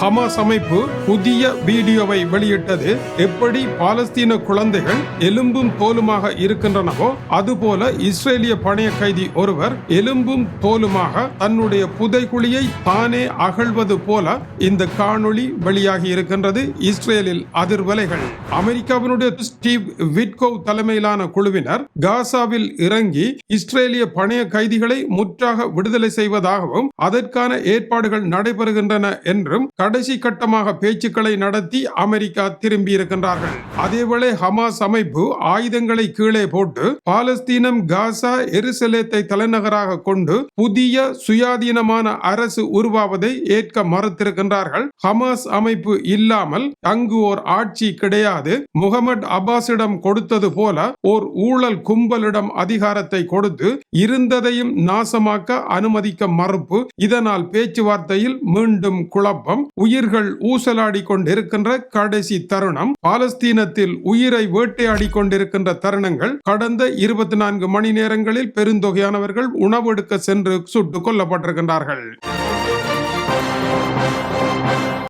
Hamas அமைப்பு புதிய வீடியோவை வெளியிட்டது. எப்படி பாலஸ்தீன குழந்தைகள் எலும்பும் தோலுமாக இருக்கின்றனவோ அதுபோல இஸ்ரேலிய பணைய கைதி ஒருவர் எலும்பும் தோலுமாக தன்னுடைய புதைகுழியை தானே அகழ்வது போல இந்த காணொளி வெளியாகி இருக்கின்றது. இஸ்ரேலில் அதிர்வலைகள். அமெரிக்காவினுடைய ஸ்டீவ் விட்கோவ் தலைமையிலான குழுவினர் காசாவில் இறங்கி இஸ்ரேலிய பணைய கைதிகளை முற்றாக விடுதலை செய்வதாகவும் அதற்கான ஏற்பாடுகள் நடைபெறுகின்றன என்றும் கடைசி கட்டமாக பேச்சுக்களை நடத்தி அமெரிக்கா திரும்பி இருக்கின்றார்கள். அதேவேளை ஹமாஸ் அமைப்பு ஆயுதங்களை கீழே போட்டு பாலஸ்தீனம் காசா எருசலேத்தை தலைநகராக கொண்டு புதிய சுயாதீனமான அரசு உருவாவதை ஏற்க மறுத்திருக்கின்றார்கள். ஹமாஸ் அமைப்பு இல்லாமல் அங்கு ஓர் ஆட்சி கிடையாது. முகமது அப்பாஸிடம் கொடுத்தது போல ஓர் ஊழல் கும்பலிடம் அதிகாரத்தை கொடுத்து இருந்ததையும் நாசமாக்க அனுமதிக்க மறுப்பு. இதனால் பேச்சுவார்த்தையில் மீண்டும் குழப்பம். உயிர்கள் ஊசலாடி கொண்டிருக்கின்ற கடைசி தருணம். பாலஸ்தீனத்தில் உயிரை வேட்டையாடி கொண்டிருக்கின்ற தருணங்கள். கடந்த இருபத்தி நான்கு மணி நேரங்களில் பெருந்தொகையானவர்கள் உணவெடுக்க சென்று சுட்டுக் கொல்லப்பட்டிருக்கின்றார்கள்.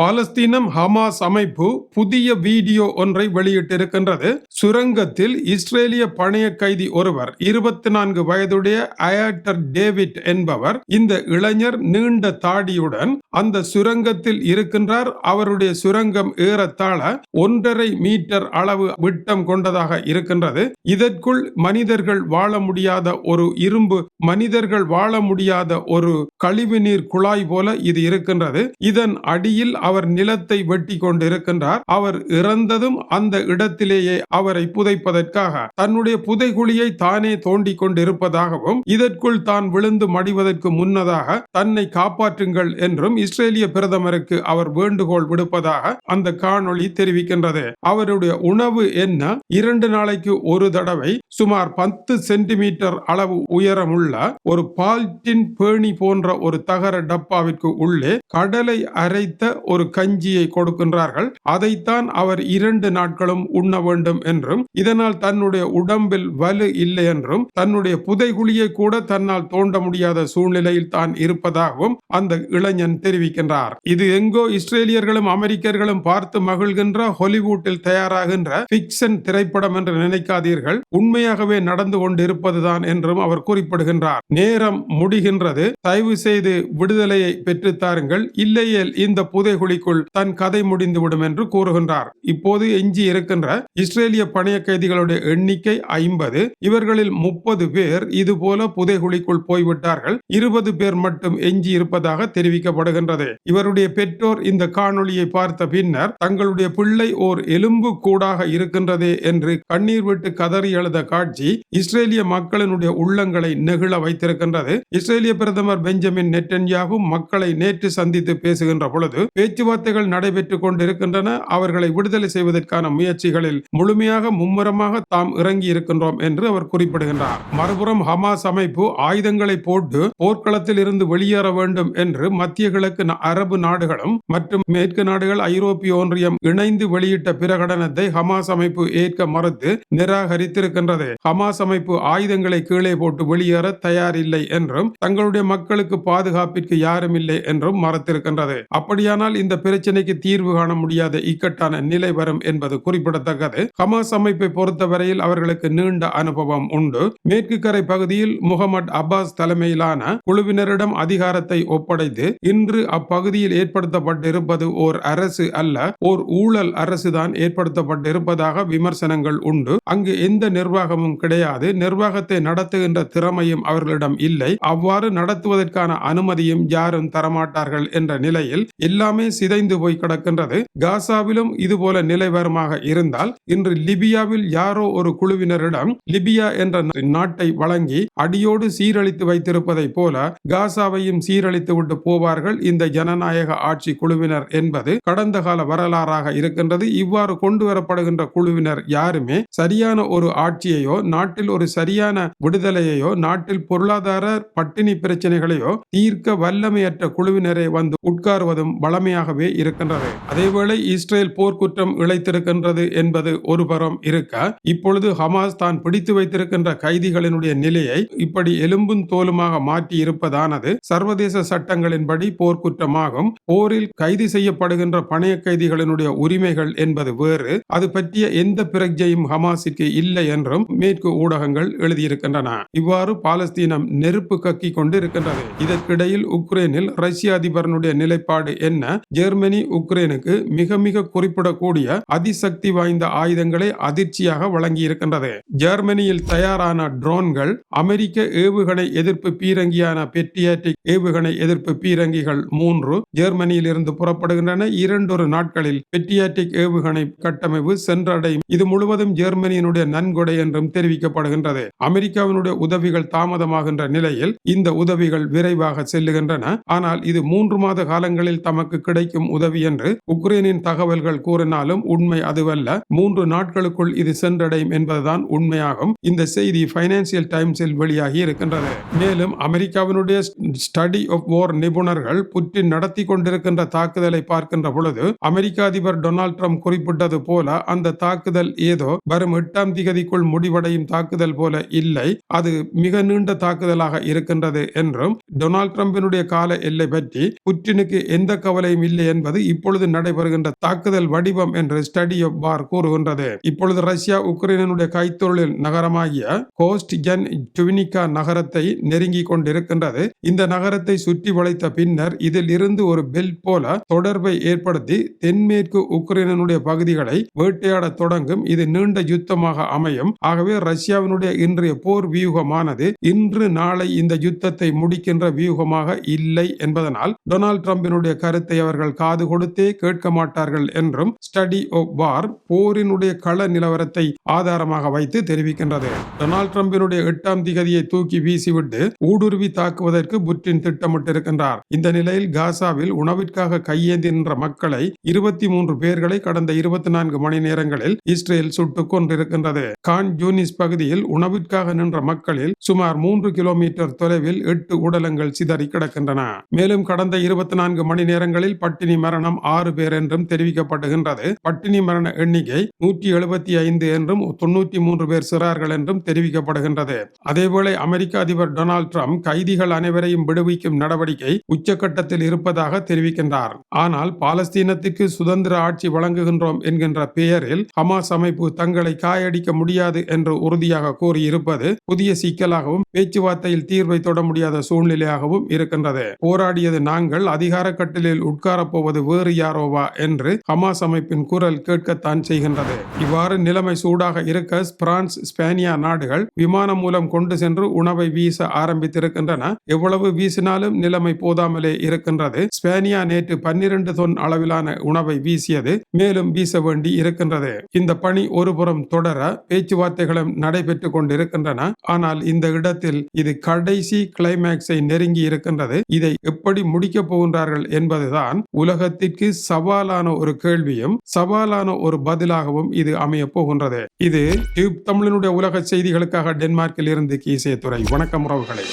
பாலஸ்தீனம் ஹமாஸ் அமைப்பு புதிய வீடியோ ஒன்றை வெளியிட்டிருக்கின்றது. சுரங்கத்தில் இஸ்ரேலிய பணைய கைதி ஒருவர் இருபத்தி நான்கு வயதுடைய அயாட்டர் டேவிட் என்பவர் இந்த இளைஞர் நீண்ட தாடியுடன் அந்த சுரங்கத்தில் இருக்கின்றார். அவருடைய சுரங்கம் ஏறத்தாழ ஒன்றரை மீட்டர் அளவு விட்டம் கொண்டதாக இருக்கின்றது. இதற்குள் மனிதர்கள் வாழ முடியாத ஒரு இரும்பு மனிதர்கள் வாழ முடியாத ஒரு கழிவுநீர் குழாய் போல இது இருக்கின்றது. இதன் அடியில் அவர் நிலத்தை வெட்டி கொண்டிருக்கின்றார். அவர் இறந்ததும் அந்த இடத்திலேயே அவரை புதைப்பதற்காக. தன்னுடைய புதைகுழியை தானே தோண்டி கொண்டிருப்பதாகவும் இதற்குள் தான் விழுந்து மடிவதற்கு முன்னதாக தன்னை காப்பாற்றுங்கள் என்றும் இஸ்ரேலிய பிரதமருக்கு அவர் வேண்டுகோள் விடுப்பதாக அந்த காணொளி தெரிவிக்கின்றது. அவருடைய உணவு என்ன? இரண்டு நாளைக்கு ஒரு தடவை சுமார் பத்து சென்டிமீட்டர் அளவு உயரமுள்ள ஒரு பால்டின் பேணி போன்ற ஒரு தகர டப்பாவிற்கு உள்ளே கடலை அரைத்த ஒரு கஞ்சியை கொடுக்கின்றார்கள். அதைத்தான் அவர் இரண்டு நாட்களும் உண்ண வேண்டும் என்றும் இதனால் தன்னுடைய உடம்பில் வலு இல்லை என்றும் தன்னுடைய புதைகுழியை கூட தன்னால் தோண்ட முடியாத சூழ்நிலையில் தான் இருப்பதாகவும் அந்த இளைஞன் தெரிவிக்கின்றார். இது எங்கோ இஸ்ரேலியர்களும் அமெரிக்கர்களும் பார்த்து மகிழ்கின்ற ஹாலிவுட்டில் தயாராகின்ற பிக்சன் திரைப்படம் என்று நினைக்காதீர்கள். உண்மையாகவே நடந்து கொண்டிருப்பதுதான் என்றும் அவர் குறிப்பிடுகின்றார். நேரம் முடிகின்றது. தயவு செய்து விடுதலையை பெற்றுத் தாருங்கள். இல்லையேல் இந்த புதை புதைகுழிக்குள் தன் கதை முடிந்துவிடும் என்று கூறுகின்றார். இப்போது எஞ்சி இருக்கின்ற இஸ்ரேலிய பணைய கைதிகளுடைய எண்ணிக்கை ஐம்பது. இவர்களில் முப்பது பேர் இதுபோல புதைகுழிக்குள் போய்விட்டார்கள். இருபது பேர் மட்டும் எஞ்சி இருப்பதாக தெரிவிக்கப்படுகின்றது. இவருடைய பெற்றோர் இந்த காணொளியை பார்த்த பின்னர் தங்களுடைய பிள்ளை ஓர் எலும்பு கூடாக இருக்கின்றதே என்று கண்ணீர் விட்டு கதறி எழுத காட்சி இஸ்ரேலிய மக்களினுடைய உள்ளங்களை நெகிழ வைத்திருக்கின்றது. இஸ்ரேலிய பிரதமர் பெஞ்சமின் நெட்டன்யாகு மக்களை நேற்று சந்தித்து பேசுகின்ற பொழுது பேச்சுவார்த்தைகள் நடைபெற்றுக் கொண்டிருக்கின்றன. அவர்களை விடுதலை செய்வதற்கான முயற்சிகளில் முழுமையாக மும்முரமாக தாம் இறங்கி இருக்கின்றோம் என்று அவர் குறிப்பிடுகின்றார். மறுபுறம் ஹமாஸ் அமைப்பு ஆயுதங்களை போட்டு போர்க்களத்தில் இருந்து வெளியேற வேண்டும் என்று மத்திய கிழக்கு அரபு நாடுகளும் மற்றும் மேற்கு நாடுகள் ஐரோப்பிய ஒன்றியம் இணைந்து வெளியிட்ட பிரகடனத்தை ஹமாஸ் அமைப்பு ஏற்க மறுத்து நிராகரித்திருக்கின்றது. ஹமாஸ் அமைப்பு ஆயுதங்களை கீழே போட்டு வெளியேற தயாரில்லை என்றும் தங்களுடைய மக்களுக்கு பாதுகாப்பிற்கு யாரும் இல்லை என்றும் மறுத்திருக்கின்றது. அப்படியானால் இந்த பிரச்சனைக்கு தீர்வு காண முடியாத இக்கட்டான நிலை வரும் என்பது குறிப்பிடத்தக்கது. ஹமாஸ் அமைப்பை பொறுத்தவரையில் அவர்களுக்கு நீண்ட அனுபவம் உண்டு. மேற்கு கரை பகுதியில் முகமது அப்பாஸ் தலைமையிலான குழுவினரிடம் அதிகாரத்தை ஒப்படைத்து இன்று அப்பகுதியில் ஏற்படுத்தப்பட்டிருப்பது ஓர் அரசு அல்ல ஓர் ஊழல் அரசுதான் ஏற்படுத்தப்பட்டிருப்பதாக விமர்சனங்கள் உண்டு. அங்கு எந்த நிர்வாகமும் கிடையாது. நிர்வாகத்தை நடத்துகின்ற திறமையும் அவர்களிடம் இல்லை. அவ்வாறு நடத்துவதற்கான அனுமதியும் யாரும் தரமாட்டார்கள் என்ற நிலையில் எல்லாமே சிதைந்து போய் கிடக்கின்றது. காசாவிலும் இதுபோல நிலை வருமாக இருந்தால் இன்று லிபியாவில் யாரோ ஒரு குழுவினரிடம் லிபியா என்ற நாட்டை வழங்கி அடியோடு சீரழித்து வைத்திருப்பதை போல காசாவையும் சீரழித்து விட்டு போவார்கள் இந்த ஜனநாயக ஆட்சி குழுவினர் என்பது கடந்த கால வரலாறாக இருக்கின்றது. இவ்வாறு கொண்டு வரப்படுகின்ற குழுவினர் யாருமே சரியான ஒரு ஆட்சியையோ நாட்டில் ஒரு சரியான விடுதலையையோ நாட்டில் பொருளாதார பட்டினி பிரச்சனைகளையோ தீர்க்க வல்லமையற்ற குழுவினரை வந்து உட்காருவதும் வளமையாக உண்மையாகவே இருக்கின்றது. அதேவேளை இஸ்ரேல் போர்க்குற்றம் இழைத்திருக்கின்றது என்பது ஒரு பரம் இருக்க இப்பொழுது ஹமாஸ் தான் பிடித்து வைத்திருக்கின்ற கைதிகளினுடைய நிலையை இப்படி எலும்பும் தோலுமாக மாற்றி இருப்பதானது சர்வதேச சட்டங்களின்படி போர்க்குற்றமாகும். போரில் கைது செய்யப்படுகின்ற பணைய கைதிகளினுடைய உரிமைகள் என்பது வேறு. அது பற்றிய எந்த பிரஜையும் ஹமாஸிற்கு இல்லை என்றும் மேற்கு ஊடகங்கள் எழுதியிருக்கின்றன. இவ்வாறு பாலஸ்தீனம் நெருப்பு கக்கி கொண்டு இருக்கின்றது இதற்கிடையில் உக்ரைனில் ரஷ்ய அதிபரனுடைய நிலைப்பாடு என்ன? ஜெர்மனி உக்ரைனுக்கு மிக மிக குறிப்பிடக்கூடிய அதிசக்தி வாய்ந்த ஆயுதங்களை அதிர்ச்சியாக வழங்கி இருக்கின்றது ஜெர்மனியில் தயாரான ட்ரோன்கள் அமெரிக்க ஏவுகணை எதிர்ப்பு பீரங்கியான பெட்டியாட்டிக் ஏவுகணை எதிர்ப்பு பீரங்கிகள் மூன்று ஜெர்மனியில் இருந்து புறப்படுகின்றன. இரண்டொரு நாட்களில் பெட்டியாட்டிக் ஏவுகணை கட்டமைப்பு சென்றடையும். இது முழுவதும் ஜெர்மனியினுடைய நன்கொடை என்றும் தெரிவிக்கப்படுகின்றது. அமெரிக்காவினுடைய உதவிகள் தாமதமாகின்ற நிலையில் இந்த உதவிகள் விரைவாக செல்லுகின்றன. ஆனால் இது மூன்று மாத காலங்களில் தமக்கு கிடைக்கும் உதவி என்று உக்ரைனின் தகவல்கள் கூறினாலும் உண்மை அதுவல்ல. மூன்று நாட்களுக்குள் இது சென்றடையும் என்பதுதான் உண்மையாகும். இந்த செய்தி பைனான்சியல் டைம்ஸில் வெளியாகி இருக்கின்றது. மேலும் அமெரிக்காவினுடைய ஸ்டடி ஆஃப் வார் நிபுணர்கள் புற்றின் நடத்தி கொண்டிருக்கின்ற தாக்குதலை பார்க்கின்ற பொழுது அமெரிக்க அதிபர் டொனால்ட் ட்ரம்ப் குறிப்பிட்டது போல அந்த தாக்குதல் ஏதோ வரும் எட்டாம் திகதிக்குள் முடிவடையும் தாக்குதல் போல இல்லை. அது மிக நீண்ட தாக்குதலாக இருக்கின்றது என்றும் டொனால்ட் ட்ரம்பினுடைய கால எல்லை பற்றி புட்டினுக்கு எந்த கவலையும் இல்லை என்பது இப்பொழுது நடைபெறுகின்ற தாக்குதல் வடிவம் என்று ஸ்டடி ஆஃப் வார் கூறுகின்றது. இப்பொழுது ரஷ்யா உக்ரைனுடைய கைத்தொழில் நகரமாகிய கோஸ்ட் ஜன் டுவினிகா நகரத்தை நெருங்கி கொண்டிருக்கின்றது. இந்த நகரத்தை சுற்றி வளைத்த பின்னர் இதில் இருந்து ஒரு பெல் போல தொடர்பை ஏற்படுத்தி தென்மேற்கு உக்ரைனுடைய பகுதிகளை வேட்டையாட தொடங்கும் இது நீண்ட யுத்தமாக அமையும். ஆகவே ரஷ்யாவினுடைய இன்றைய போர் வியூகமானது இன்று நாளை இந்த யுத்தத்தை முடிக்கின்ற வியூகமாக இல்லை என்பதனால் டொனால்ட் ட்ரம்பினுடைய கருத்தை அவர் மற்றவர்கள் காது கொடுத்தே கேட்க மாட்டார்கள் என்றும் ஸ்டடி ஆஃப் வார் போரினுடைய கள நிலவரத்தை ஆதாரமாக வைத்து தெரிவிக்கின்றது. டொனால்ட் ட்ரம்பினுடைய எட்டாம் திகதியை தூக்கி வீசிவிட்டு ஊடுருவி தாக்குவதற்கு புட்டின் திட்டமிட்டிருக்கின்றார். இந்த நிலையில் காசாவில் உணவிற்காக கையேந்தி நின்ற மக்களை இருபத்தி மூன்று பேர்களை கடந்த இருபத்தி நான்கு மணி நேரங்களில் இஸ்ரேல் சுட்டுக் கொண்டிருக்கின்றது கான் ஜூனிஸ் பகுதியில் உணவிற்காக நின்ற மக்களில் சுமார் மூன்று கிலோமீட்டர் தொலைவில் எட்டு உடலங்கள் சிதறி கிடக்கின்றன. மேலும் கடந்த இருபத்தி நான்கு மணி நேரங்களில் பட்டினி மரணம் ஆறு பேர் என்றும் தெரிவிக்கப்படுகின்றது. பட்டினி மரண எண்ணிக்கை நூற்றி எழுபத்தி ஐந்து என்றும் தொண்ணூற்றி மூன்று பேர் சிறார்கள் என்றும் தெரிவிக்கப்படுகின்றது. அதேவேளை அமெரிக்க அதிபர் டொனால்டு ட்ரம்ப் கைதிகள் அனைவரையும் விடுவிக்கும் நடவடிக்கை உச்சக்கட்டத்தில் இருப்பதாக தெரிவிக்கின்றார். ஆனால் பாலஸ்தீனத்திற்கு சுதந்திர ஆட்சி வழங்குகின்றோம் என்கின்ற பெயரில் ஹமாஸ் அமைப்பு தங்களை காயடிக்க முடியாது என்று உறுதியாக கூறியிருப்பது புதிய சிக்கலாகவும் பேச்சுவார்த்தையில் தீர்வை தொட முடியாத சூழ்நிலையாகவும் இருக்கின்றது. போராடியது நாங்கள் அதிகார கட்டிலில் உட்கார் போவது வேறு யாரோவா என்று ஹமாஸ் அமைப்பின் குரல் கேட்கத்தான் செய்கின்றது. இவ்வாறு நிலைமை சூடாக இருக்க பிரான்ஸ் ஸ்பேனியா நாடுகள் விமானம் மூலம் கொண்டு சென்று உணவை வீச ஆரம்பித்திருக்கின்றன. எவ்வளவு வீசினாலும் நிலைமை போதாமலே இருக்கின்றது. ஸ்பேனியா நேற்று பன்னிரண்டு தொன் அளவிலான உணவை வீசியது மேலும் வீச வேண்டி இருக்கின்றது. இந்த பணி ஒருபுறம் தொடர பேச்சுவார்த்தைகளும் நடைபெற்றுக் கொண்டிருக்கின்றன. ஆனால் இந்த இடத்தில் இது கடைசி கிளைமேக்ஸை நெருங்கி இருக்கின்றது. இதை எப்படி முடிக்கப் போகின்றார்கள் என்பதுதான் உலகத்திற்கு சவாலான ஒரு கேள்வியும் சவாலான ஒரு பதிலாகவும் இது அமைய போகின்றது. இது டியூப் தமிழனுடைய உலக செய்திகளுக்காக டென்மார்க்கில் இருந்து கீசே துறை வணக்கம் உறவுகளை.